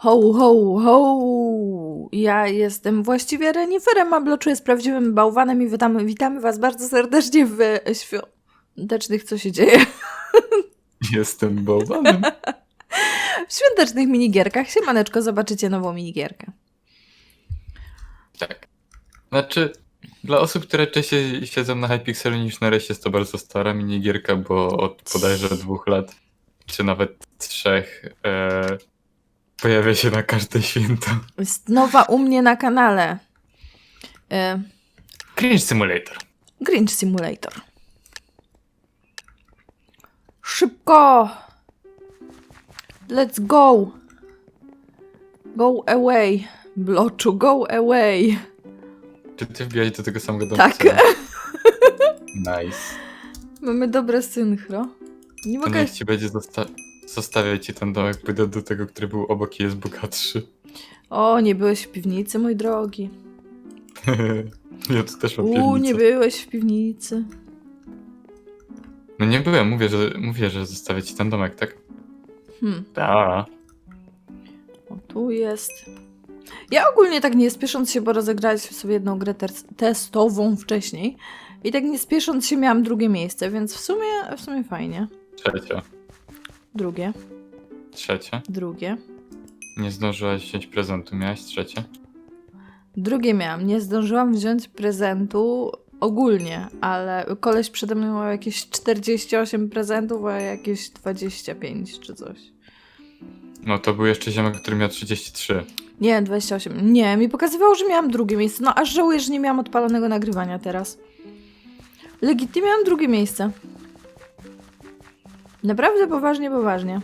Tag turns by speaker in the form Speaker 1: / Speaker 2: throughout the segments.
Speaker 1: Ho, ho, ho! Ja jestem właściwie reniferem, a Bloczu jest prawdziwym bałwanem i witamy, witamy was bardzo serdecznie w świątecznych... Co się dzieje?
Speaker 2: Jestem bałwanem.
Speaker 1: W świątecznych minigierkach. Siemaneczko, zobaczycie nową minigierkę.
Speaker 2: Tak. Znaczy, dla osób, które częściej siedzą na Hypixelu niż na rejsie, jest to bardzo stara minigierka, bo od bodajże dwóch lat, czy nawet trzech, e, pojawia się na każde święto.
Speaker 1: Jest nowa u mnie na kanale. E,
Speaker 2: Cringe Simulator.
Speaker 1: Grinch Simulator. Szybko! Let's go! Go away, Bloczu, go away.
Speaker 2: Czy ty wbijałeś do tego samego domu?
Speaker 1: Tak.
Speaker 2: Nice.
Speaker 1: Mamy dobre synchro. Nie
Speaker 2: To
Speaker 1: mogę...
Speaker 2: niech ci będzie zosta- zostawiać ci ten domek, pójdę do tego, który był obok i jest bogatszy.
Speaker 1: O, nie byłeś w piwnicy, mój drogi.
Speaker 2: ja tu też mam
Speaker 1: U,
Speaker 2: piwnicę.
Speaker 1: nie byłeś w piwnicy.
Speaker 2: No nie byłem, mówię, że mówię, że zostawię ci ten domek, tak?
Speaker 1: Hmm,
Speaker 2: Tak.
Speaker 1: o, tu jest. Ja ogólnie tak nie spiesząc się, bo rozegraliśmy sobie jedną grę ter- testową wcześniej. I tak nie spiesząc się miałam drugie miejsce, więc w sumie, w sumie fajnie.
Speaker 2: Trzecia.
Speaker 1: Drugie,
Speaker 2: Trzecia.
Speaker 1: drugie.
Speaker 2: Nie zdążyłaś wziąć prezentu, miałaś trzecie?
Speaker 1: Drugie miałam. Nie zdążyłam wziąć prezentu ogólnie, ale koleś przede mną miał jakieś 48 prezentów, a jakieś 25 czy coś.
Speaker 2: No to był jeszcze ziomek, który miał 33.
Speaker 1: Nie, 28. Nie, mi pokazywało, że miałam drugie miejsce. No aż żałuję, że nie miałam odpalonego nagrywania teraz. Legitnie miałam drugie miejsce. Naprawdę poważnie, poważnie.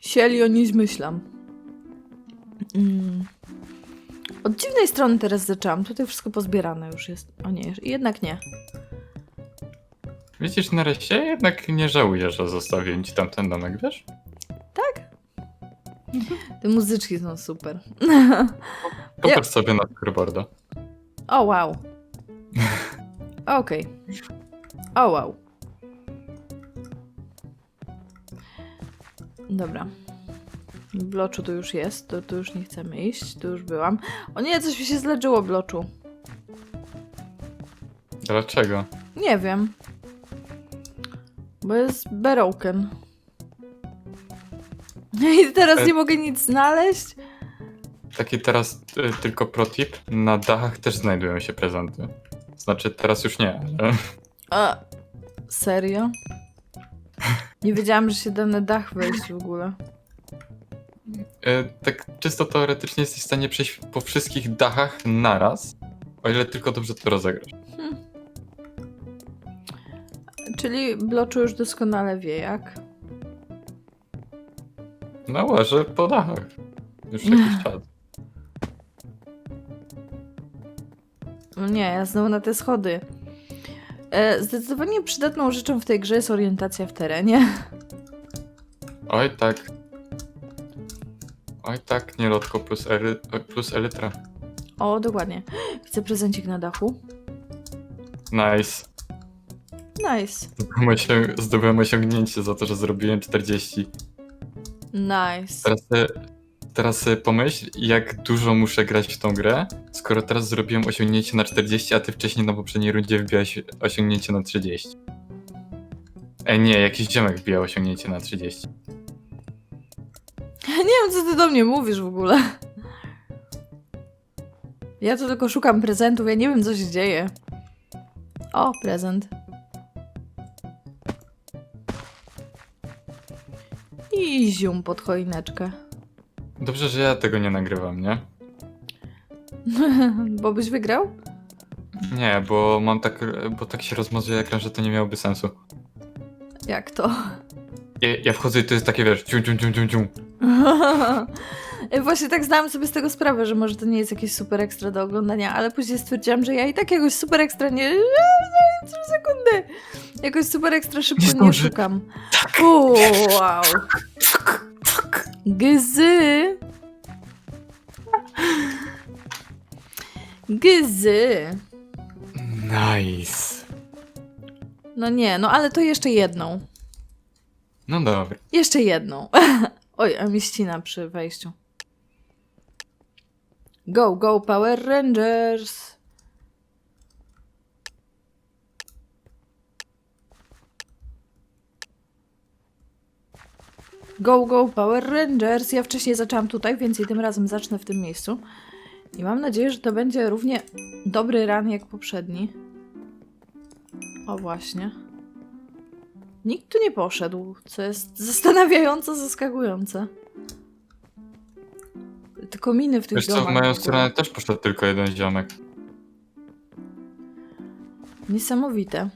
Speaker 1: Sieli o nie zmyślam. Mm. Od dziwnej strony teraz zaczęłam. Tutaj wszystko pozbierane już jest. O nie, jednak nie.
Speaker 2: Widzisz, nareszcie jednak nie żałuję, że zostawiłem ci tamten domek, wiesz?
Speaker 1: Te muzyczki są super.
Speaker 2: Popatrz sobie na scoreboarda.
Speaker 1: O wow. Okej. O wow. Dobra. W Bloczu tu już jest, to tu już nie chcemy iść, tu już byłam. O nie, coś mi się zleczyło w Bloczu.
Speaker 2: Dlaczego?
Speaker 1: Nie wiem. Bo jest broken. I teraz
Speaker 2: E-
Speaker 1: nie mogę nic znaleźć?
Speaker 2: Taki teraz y, tylko pro tip. Na dachach też znajdują się prezenty. Znaczy teraz już nie, ale...
Speaker 1: A, serio? Nie wiedziałam, że się da na dach wejść w ogóle.
Speaker 2: Y, tak czysto teoretycznie jesteś w stanie przejść po wszystkich dachach naraz, o ile tylko dobrze to rozegrasz.
Speaker 1: Czyli Bloczu już doskonale wie jak.
Speaker 2: No łażę po dachach. Już jakiś czas.
Speaker 1: No nie, ja znowu na te schody. E, zdecydowanie przydatną rzeczą w tej grze jest orientacja w terenie.
Speaker 2: Oj tak. Oj tak, nie lotko plus, ery, plus elytra.
Speaker 1: O, dokładnie. Widzę prezencik na dachu.
Speaker 2: Nice.
Speaker 1: Nice.
Speaker 2: Zdobyłem, osią- zdobyłem osiągnięcie za to, że zrobiłem 40.
Speaker 1: Nice.
Speaker 2: Teraz, teraz sobie pomyśl, jak dużo muszę grać w tą grę, skoro teraz zrobiłem osiągnięcie na 40, a ty wcześniej na poprzedniej rundzie wbijałeś osiągnięcie na 30. Ej, nie, jakiś ziomek wbijał osiągnięcie na 30.
Speaker 1: Nie wiem, co ty do mnie mówisz w ogóle. Ja tu tylko szukam prezentów, ja nie wiem, co się dzieje. O, prezent. I zium pod choineczkę.
Speaker 2: Dobrze, że ja tego nie nagrywam, nie?
Speaker 1: Bo byś wygrał?
Speaker 2: Nie, bo mam tak, bo tak się rozmazuje ekran, że to nie miałoby sensu.
Speaker 1: Jak to?
Speaker 2: Ja, ja wchodzę i to jest takie, wiesz, cium, cium, cium, cium, cium.
Speaker 1: Właśnie tak zdałam sobie z tego sprawę, że może to nie jest jakieś super ekstra do oglądania, ale później stwierdziłam, że ja i tak jakoś super ekstra nie... 3 sekundy! Jakoś super ekstra szybko
Speaker 2: Nie
Speaker 1: nie, szukam. Uuu, wow. Gzy! Gzy!
Speaker 2: Nice.
Speaker 1: No nie, no ale to jeszcze jedną.
Speaker 2: No dobra.
Speaker 1: Jeszcze jedną. Oj, a mi ścina przy wejściu. Go, go, Power Rangers! Go, go, Power Rangers! Ja wcześniej zaczęłam tutaj, więc i tym razem zacznę w tym miejscu. I mam nadzieję, że to będzie równie dobry run jak poprzedni. O właśnie. Nikt tu nie poszedł, co jest zastanawiająco zaskakujące. Te kominy w tych
Speaker 2: Wiesz co,
Speaker 1: domach.
Speaker 2: w moją stronę też poszedł tylko jeden ziomek.
Speaker 1: Niesamowite.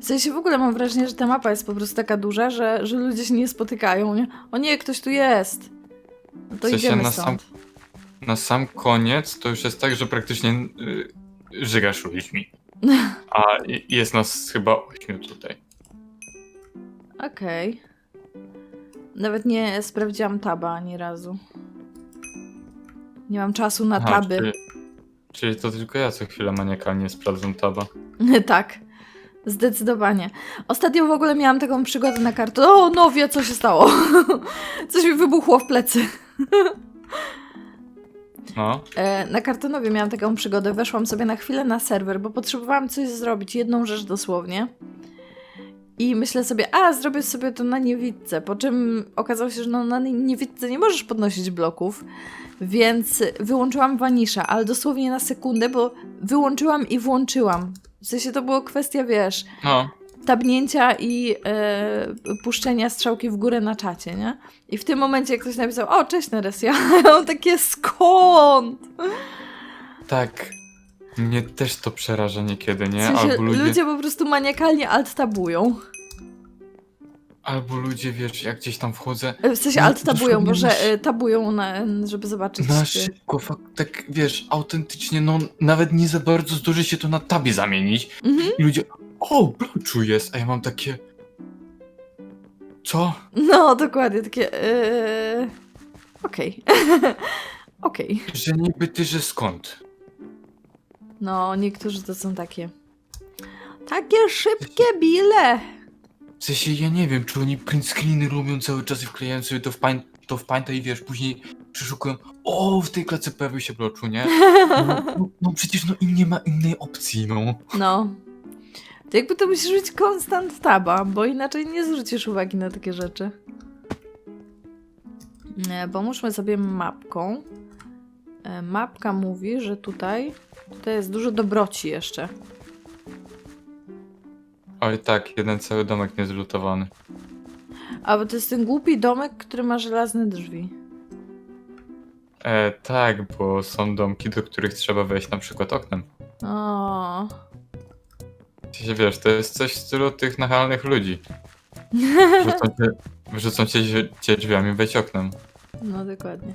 Speaker 1: W sensie w ogóle mam wrażenie, że ta mapa jest po prostu taka duża, że, że ludzie się nie spotykają, nie? O nie, ktoś tu jest! No to
Speaker 2: W sensie
Speaker 1: idziemy
Speaker 2: na
Speaker 1: stąd.
Speaker 2: Na sam koniec to już jest tak, że praktycznie y, żygasz ludźmi. A i- jest nas chyba ośmiu tutaj.
Speaker 1: Okej. Nawet nie sprawdziłam taba ani razu. Nie mam czasu na
Speaker 2: Aha,
Speaker 1: taby.
Speaker 2: Czyli, czyli to tylko ja co chwilę maniakalnie sprawdzam taba.
Speaker 1: tak. Zdecydowanie. Ostatnio w ogóle miałam taką przygodę na kartę. O, no wie, co się stało. Coś mi wybuchło w plecy.
Speaker 2: No,
Speaker 1: E, na kartonowie miałam taką przygodę. Weszłam sobie na chwilę na serwer, bo potrzebowałam coś zrobić, jedną rzecz dosłownie. I myślę sobie, a zrobię sobie to na niewidce. Po czym okazało się, że no, na niewidce nie możesz podnosić bloków, więc wyłączyłam wanisza, ale dosłownie na sekundę, bo wyłączyłam i włączyłam. W sensie to było kwestia, wiesz,
Speaker 2: no.
Speaker 1: Tabnięcia i e, puszczenia strzałki w górę na czacie, nie? I w tym momencie jak ktoś napisał, o cześć Neresia, mam takie skąd?
Speaker 2: Tak. Mnie też to przeraża niekiedy,
Speaker 1: W
Speaker 2: nie?
Speaker 1: sensie,
Speaker 2: Albo ludzie,
Speaker 1: ludzie po prostu maniakalnie alt-tabują.
Speaker 2: albo ludzie, wiesz, jak gdzieś tam wchodzę,
Speaker 1: E, W sensie
Speaker 2: No,
Speaker 1: alt-tabują,
Speaker 2: dosłownie
Speaker 1: bo że
Speaker 2: masz-
Speaker 1: e, tabują, na, żeby zobaczyć.
Speaker 2: na szybko, tak wiesz, autentycznie, no nawet nie za bardzo zdąży się to na tabie zamienić.
Speaker 1: Mhm.
Speaker 2: I ludzie, o, bloczu jest, a ja mam takie... Co?
Speaker 1: No, dokładnie, takie... E... Okej. Okej.
Speaker 2: Że niby ty, że skąd?
Speaker 1: No, niektórzy to są takie... Takie szybkie bile!
Speaker 2: W sensie, ja nie wiem, czy oni print screeny robią cały czas i wklejają sobie to w, pań, to w pańta i wiesz, później przeszukują, o, w tej klatce pojawił się bloczu, nie? No, no, no przecież no im nie ma innej opcji, no.
Speaker 1: No. To jakby to musisz być konstant taba, bo inaczej nie zwrócisz uwagi na takie rzeczy. E, Pomóżmy sobie mapką. E, Mapka mówi, że tutaj, tutaj jest dużo dobroci jeszcze.
Speaker 2: Oj tak, jeden cały domek niezlutowany.
Speaker 1: A bo to jest ten głupi domek, który ma żelazne drzwi.
Speaker 2: E, tak, bo są domki, do których trzeba wejść na przykład oknem.
Speaker 1: O.
Speaker 2: W sensie, wiesz, to jest coś w stylu tych nachalnych ludzi. Wrzucą cię, wrzucą cię, cię drzwiami, wejdź oknem.
Speaker 1: No dokładnie.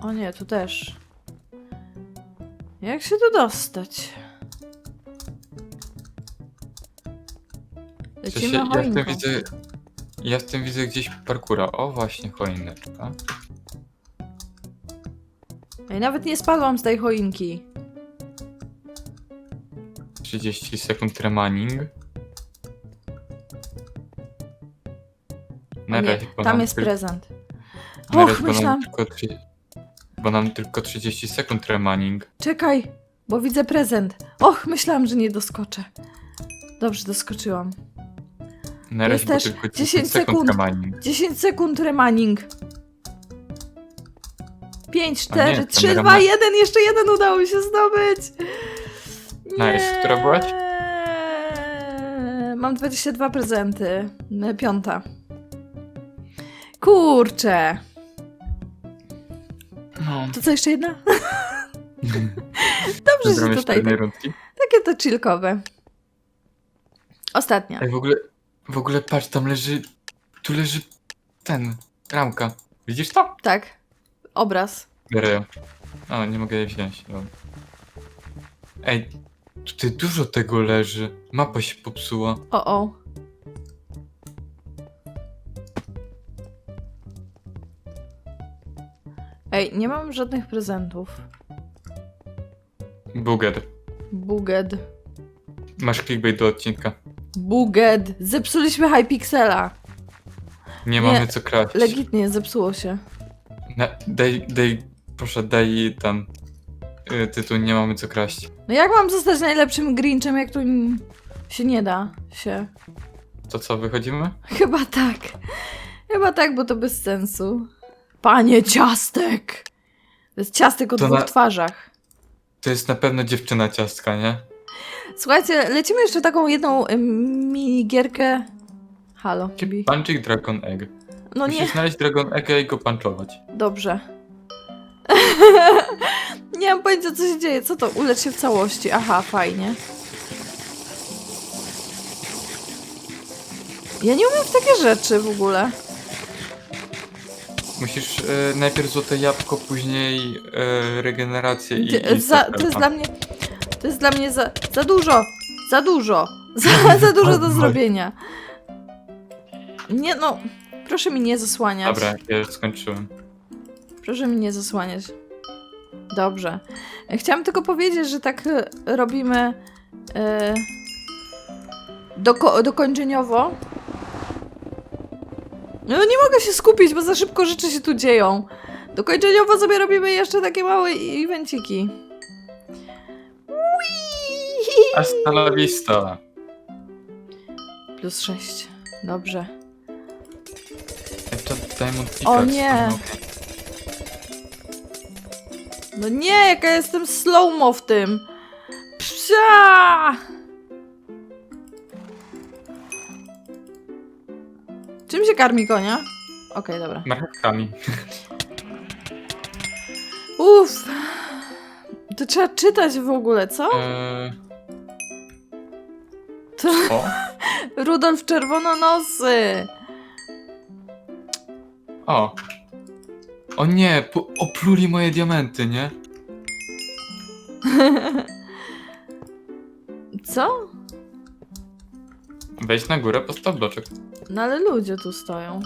Speaker 1: O nie, tu też. Jak się tu dostać?
Speaker 2: W sensie,
Speaker 1: Lecimy
Speaker 2: ja w tym widzę... Ja w tym widzę gdzieś parkura. O, właśnie, choineczka.
Speaker 1: Ej, nawet nie spadłam z tej choinki.
Speaker 2: 30 sekund remaning. Na
Speaker 1: nie,
Speaker 2: razie, bo
Speaker 1: tam
Speaker 2: nam
Speaker 1: jest
Speaker 2: tyl-
Speaker 1: prezent.
Speaker 2: na
Speaker 1: Och,
Speaker 2: razie, bo nam
Speaker 1: myślałam.
Speaker 2: tylko trzy- Bo nam tylko 30 sekund remaning.
Speaker 1: Czekaj, bo widzę prezent. Och, myślałam, że nie doskoczę. Dobrze, doskoczyłam.
Speaker 2: Na
Speaker 1: Jest
Speaker 2: razie, bo
Speaker 1: też
Speaker 2: tylko
Speaker 1: 10
Speaker 2: 10 sekund
Speaker 1: sekund.
Speaker 2: remaning.
Speaker 1: 10 sekund remaining. 5, 4,
Speaker 2: nie,
Speaker 1: 3,
Speaker 2: kamera
Speaker 1: 2,
Speaker 2: ma-
Speaker 1: 1. Jeszcze jeden udało mi się zdobyć.
Speaker 2: Nice. Która byłaś?
Speaker 1: Mam 22 prezenty. E, Piąta. Kurczę.
Speaker 2: No.
Speaker 1: To co, jeszcze jedna? Dobrze
Speaker 2: jeszcze
Speaker 1: tutaj... Tak,
Speaker 2: rundki.
Speaker 1: takie to chillkowe. Ostatnia.
Speaker 2: Ej, w ogóle, w ogóle patrz, tam leży, tu leży ten, ramka. Widzisz to?
Speaker 1: Tak. Obraz.
Speaker 2: Ją. O, nie mogę jej wziąć. No. Ej, tutaj dużo tego leży. Mapa się popsuła.
Speaker 1: O, o. Ej, nie mam żadnych prezentów.
Speaker 2: Buged.
Speaker 1: Buged.
Speaker 2: Masz clickbait do odcinka.
Speaker 1: Buged. Zepsuliśmy Hypixela.
Speaker 2: Nie,
Speaker 1: Nie,
Speaker 2: mamy co kraść.
Speaker 1: Legitnie, zepsuło się.
Speaker 2: Na, daj, daj, proszę, daj ten y, tytuł, nie mamy co kraść.
Speaker 1: No jak mam zostać najlepszym Grinchem, jak tu się nie da się?
Speaker 2: To co, wychodzimy?
Speaker 1: Chyba tak. Chyba tak, bo to bez sensu. Panie ciastek! To jest ciastek o
Speaker 2: To
Speaker 1: dwóch
Speaker 2: na-
Speaker 1: twarzach.
Speaker 2: To jest na pewno dziewczyna ciastka, nie?
Speaker 1: Słuchajcie, lecimy jeszcze taką jedną ym, minigierkę. Halo, Bi.
Speaker 2: Punching Dragon Egg.
Speaker 1: No nie,
Speaker 2: Musisz znaleźć Dragon Egga i go punchować.
Speaker 1: dobrze. nie mam pojęcia, co się dzieje. Co to? Ulecz się w całości. Aha, fajnie. Ja nie umiem w takie rzeczy w ogóle.
Speaker 2: Musisz y, najpierw złote jabłko, później y, regenerację i,
Speaker 1: Ty-
Speaker 2: i
Speaker 1: za, to jest dla mnie. To jest dla mnie za, za dużo. Za dużo. Za, za dużo do zrobienia. Nie no. Proszę mi nie zasłaniać.
Speaker 2: Dobra, ja już skończyłem.
Speaker 1: Proszę mi nie zasłaniać. Dobrze. Chciałam tylko powiedzieć, że tak e, robimy e, doko dokończeniowo. No nie mogę się skupić, bo za szybko rzeczy się tu dzieją. Dokończeniowo sobie robimy jeszcze takie małe evenciki.
Speaker 2: Hasta la vista.
Speaker 1: Plus 6. Dobrze.
Speaker 2: Diamond Pickaxe.
Speaker 1: O nie.
Speaker 2: No.
Speaker 1: No nie, jaka jestem slow-mo w tym. Psia! Czym się karmi konia? Okej, dobra.
Speaker 2: Marchewkami.
Speaker 1: Uff. To trzeba czytać w ogóle, co?
Speaker 2: Eee,
Speaker 1: To
Speaker 2: o,
Speaker 1: Rudolf Czerwononosy.
Speaker 2: O. O nie, po, opluli moje diamenty, nie?
Speaker 1: Co?
Speaker 2: Wejdź na górę, postaw bloczek.
Speaker 1: No ale ludzie tu stoją.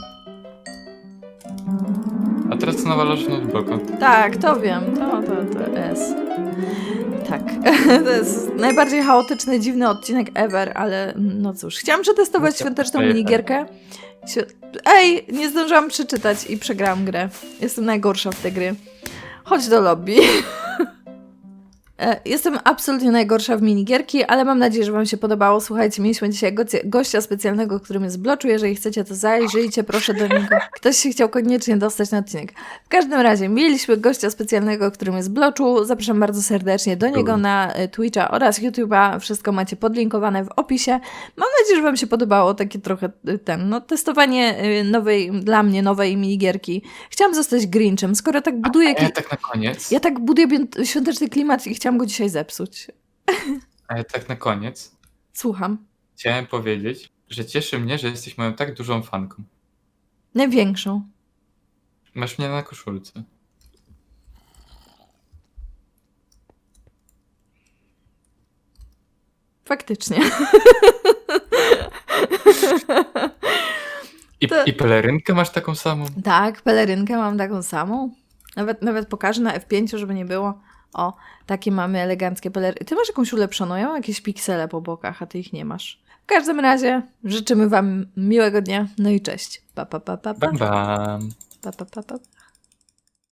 Speaker 2: A teraz nawalasz na bloka.
Speaker 1: Tak, to wiem. To, to, to jest. Tak. To jest najbardziej chaotyczny, dziwny odcinek ever, ale no cóż. Chciałam przetestować
Speaker 2: No
Speaker 1: świąteczną minigierkę. Ej, nie zdążyłam przeczytać i przegrałam grę. Jestem najgorsza w te gry. Chodź do lobby. E, Jestem absolutnie najgorsza w minigierki, ale mam nadzieję, że Wam się podobało. Słuchajcie, mieliśmy dzisiaj gocie- gościa specjalnego, którym jest Bloczu. Jeżeli chcecie, to zajrzyjcie proszę do niego. Ktoś się chciał koniecznie dostać na odcinek. W każdym razie, mieliśmy gościa specjalnego, którym jest Bloczu. Zapraszam bardzo serdecznie do niego na e, Twitcha oraz YouTube'a. Wszystko macie podlinkowane w opisie. Mam nadzieję, że Wam się podobało takie trochę e, ten, no, testowanie nowej, dla mnie nowej minigierki. Chciałam zostać Grinchem, skoro tak buduję...
Speaker 2: Ja tak na koniec.
Speaker 1: ja tak buduję świąteczny klimat i chciałam go dzisiaj zepsuć.
Speaker 2: A ja tak na koniec.
Speaker 1: Słucham.
Speaker 2: Chciałem powiedzieć, że cieszy mnie, że jesteś moją tak dużą fanką.
Speaker 1: Największą.
Speaker 2: Masz mnie na koszulce.
Speaker 1: Faktycznie.
Speaker 2: I,
Speaker 1: To-
Speaker 2: I pelerynkę masz taką samą?
Speaker 1: tak, pelerynkę mam taką samą. Nawet, nawet pokażę na F5, żeby nie było. O, takie mamy eleganckie pelerynki. Ty masz jakąś ulepszoną, ja mam jakieś piksele po bokach, a ty ich nie masz. W każdym razie życzymy Wam miłego dnia, no i cześć. Pa, pa, pa, pa, pa.
Speaker 2: Bam bam.
Speaker 1: pa, pa, pa, pa.